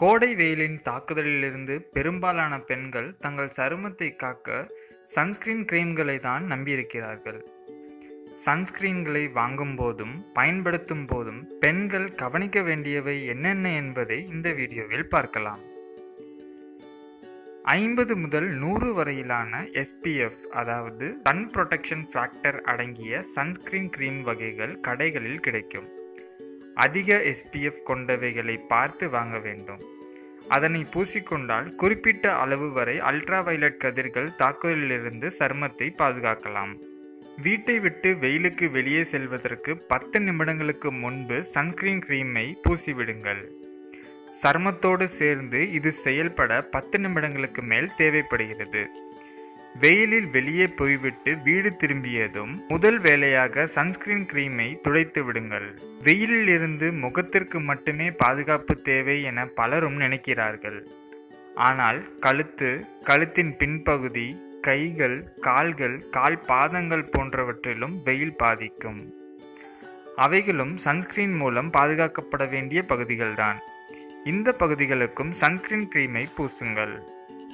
கோடை வெயிலின் தாக்குதலிலிருந்து பெரும்பாலான பெண்கள் தங்கள் சருமத்தை காக்க சன்ஸ்கிரீன் கிரீம்களை தான் நம்பியிருக்கிறார்கள். சன்ஸ்கிரீன்களை வாங்கும் போதும் பயன்படுத்தும் போதும் பெண்கள் கவனிக்க வேண்டியவை என்னென்ன என்பதை இந்த வீடியோவில் பார்க்கலாம். ஐம்பது முதல் நூறு வரையிலான எஸ்பிஎஃப் அதாவது சன் ப்ரொடெக்ஷன் ஃபேக்டர் அடங்கிய சன்ஸ்கிரீன் கிரீம் வகைகள் கடைகளில் கிடைக்கும். அதிக எஸ்பிஎஃப் கொண்டவைகளை பார்த்து வாங்க வேண்டும். அதனை பூசிக்கொண்டால் குறிப்பிட்ட அளவு வரை அல்ட்ரா வயலட் கதிர்கள் தாக்குதலிலிருந்து சருமத்தை பாதுகாக்கலாம். வீட்டை விட்டு வெயிலுக்கு வெளியே செல்வதற்கு பத்து நிமிடங்களுக்கு முன்பு சன்ஸ்கிரீன் க்ரீமை பூசிவிடுங்கள். சருமத்தோடு சேர்ந்து இது செயல்பட பத்து நிமிடங்களுக்கு மேல் தேவைப்படுகிறது. வெயிலில் வெளியே போய்விட்டு வீடு திரும்பியதும் முதல் வேலையாக சன்ஸ்கிரீன் கிரீமை துடைத்து விடுங்கள். வெயிலில் இருந்து முகத்திற்கு மட்டுமே பாதுகாப்பு தேவை என பலரும் நினைக்கிறார்கள். ஆனால் கழுத்து கழுத்தின் பின்பகுதி கைகள் கால்கள் கால் பாதங்கள் போன்றவற்றிலும் வெயில் பாதிக்கும். அவைகளும் சன்ஸ்கிரீன் மூலம் பாதுகாக்கப்பட வேண்டிய பகுதிகள்தான். இந்த பகுதிகளுக்கும் சன்ஸ்கிரீன் கிரீமை பூசுங்கள்.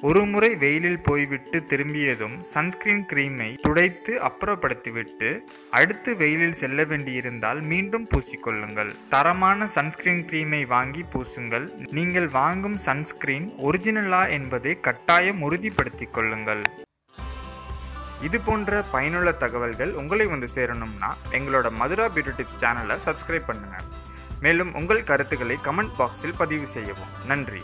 ஒரு முறை வெயிலில் போய்விட்டு திரும்பியதும் சன்ஸ்கிரீன் கிரீமை துடைத்து அப்புறப்படுத்திவிட்டு அடுத்து வெயிலில் செல்ல வேண்டியிருந்தால் மீண்டும் பூசிக்கொள்ளுங்கள். தரமான சன்ஸ்கிரீன் கிரீமை வாங்கி பூசுங்கள். நீங்கள் வாங்கும் சன்ஸ்கிரீன் ஒரிஜினலா என்பதை கட்டாயம் உறுதிப்படுத்திக் கொள்ளுங்கள். இது போன்ற பயனுள்ள தகவல்கள் உங்களை வந்து சேரணும்னா எங்களோட மதுரா பியூட்டி டிப்ஸ் சேனலை சப்ஸ்கிரைப் பண்ணுங்கள் மேலும் உங்கள் கருத்துக்களை கமெண்ட் பாக்ஸில் பதிவு செய்யவும். நன்றி.